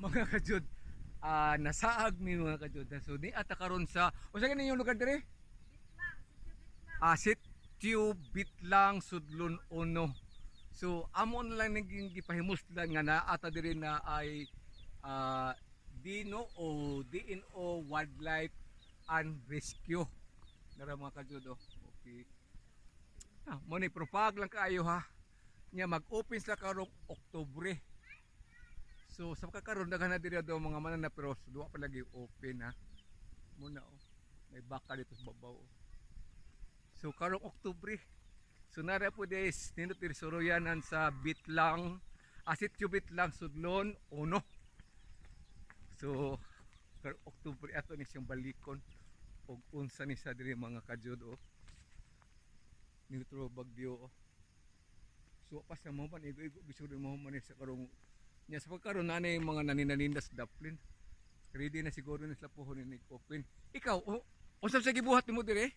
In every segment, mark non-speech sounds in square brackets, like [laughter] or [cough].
mga kajud ah nasaag mi mga kajud so ni ata karon sa usa ka ninyong lugar dire ah sitio bitlang sudlon uno. So amo na lang naging gipahimuslan nga na ata dire na ay ah, Dino o DNO Wildlife and Rescue. Nara mga kajud oh. okay. Ah, mo ni propag lang kaayo ha? Nya mag-open sila karong Oktubre So sa kakaroon daghan na diri daw mga manana pero duwa pa lagi open ha. Muna oh. May baka dito sa babaw. oh. So karong Oktubre. So nara po des nindot diri soroyanan sa Bitlang asit yung Bitlang Sudlon Uno. So karong Oktubre ato ni siyang balikon og unsa ni sa diri mga kajud oh. Nindot bagyo oh. So pas na mo man igo-igo bisuro mo man sa karong Nya sa pagkaroon na yung mga naninanindas daplin. Ready na siguro na sila pohon ni open. Ikaw, o, usap sa gibuhat mo dire?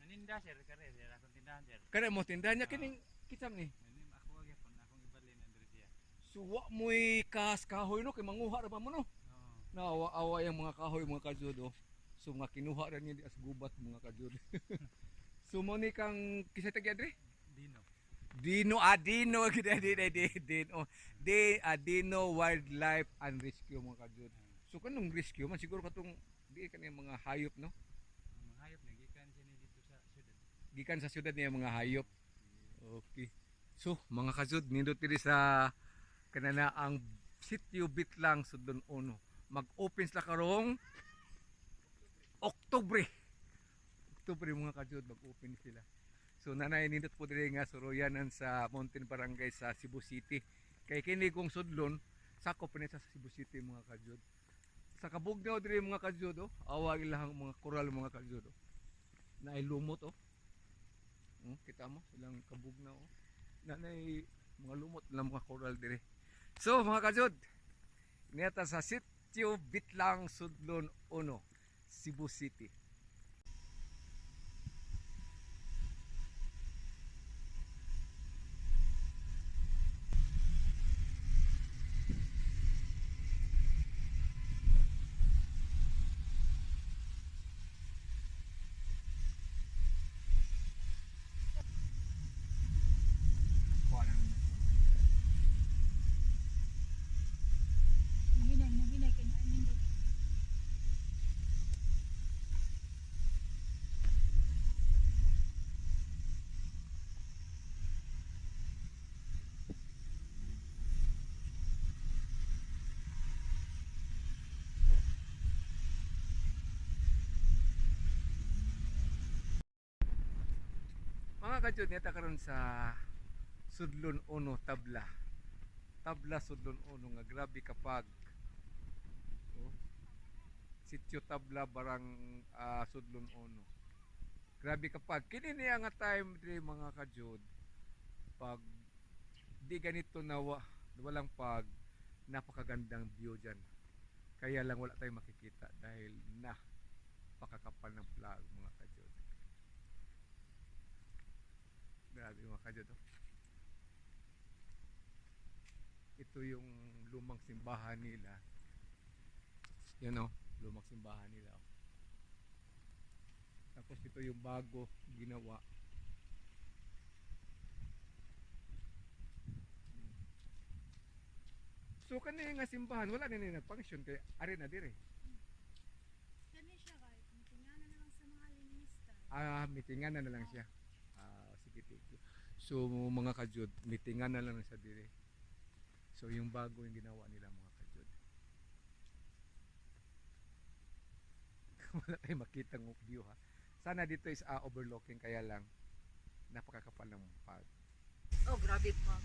Naninda sir kare sir akong tindahan sir. Kada mo tindahan niya kining kitam ni. Nanim ako agi pon akong ibalin andre siya. Suwa mo'y kas kahoy no kay manguha ra ba mo no? Oo. Naawa-awa yung mga kahoy mga kajudo. So mga kinuha ra niya di as gubat mga kajudo. [laughs] so mo ni kang kisa tagya dire? Dino. Dino Adino kita [laughs] di di di Dino di Adino Wildlife and Rescue mga kajud. So kanong rescue man siguro katong di kanang mga hayop no. Mga hayop nagikan sini dito sa syudad. Gikan sa syudad niya mga hayop. Okay. So mga kajud nindot diri sa kanana ang sitio Bitlang Sudon Uno. Mag-open sila karong Oktubre. Oktubre mga kajud mag-open sila. So nanay nindot po diri nga suroyanan sa Mountain Barangay sa Cebu City. Kay kini kong sudlon sakop ni sa Cebu City mga kajud. Sa kabugnaw diri mga kajud oh, awag ilang mga koral mga kajud oh. Na lumot oh. Hmm, kita mo ilang kabugnaw oh. Nanay mga lumot lang mga koral diri. So mga kajud, neta sa sitio Bitlang Sudlon 1, Cebu City. Nahinay, nahinay kay na nindot. Mga kajud neta karon sa Sudlon Uno Tabla. Tabla Sudlon Uno nga grabe kapag oh, Sitio Tabla barang ah, Sudlon Uno. Grabe kapag kini niya nga time diri mga kajud pag di ganito na wa, walang pag napakagandang view dyan. Kaya lang wala tayong makikita dahil na pakakapal ng flag mga kajud. Grabe mga kajud. oh. Ito yung lumang simbahan nila. Yan o, lumang simbahan nila. oh. Tapos ito yung bago ginawa. So kanina nga simbahan, wala na nila nag-function kay ari na dire. Kani siya kay tingnan na lang sa mga linista. Ah, meetingan na na lang siya. You. So, mga kajud, meetingan na lang sa dire. So, yung bago yung ginawa nila mga kajud. [laughs] Wala tayong makita ng view ha. Sana dito is ah, overlooking kaya lang napakakapal ng pag. Oh, grabe pa.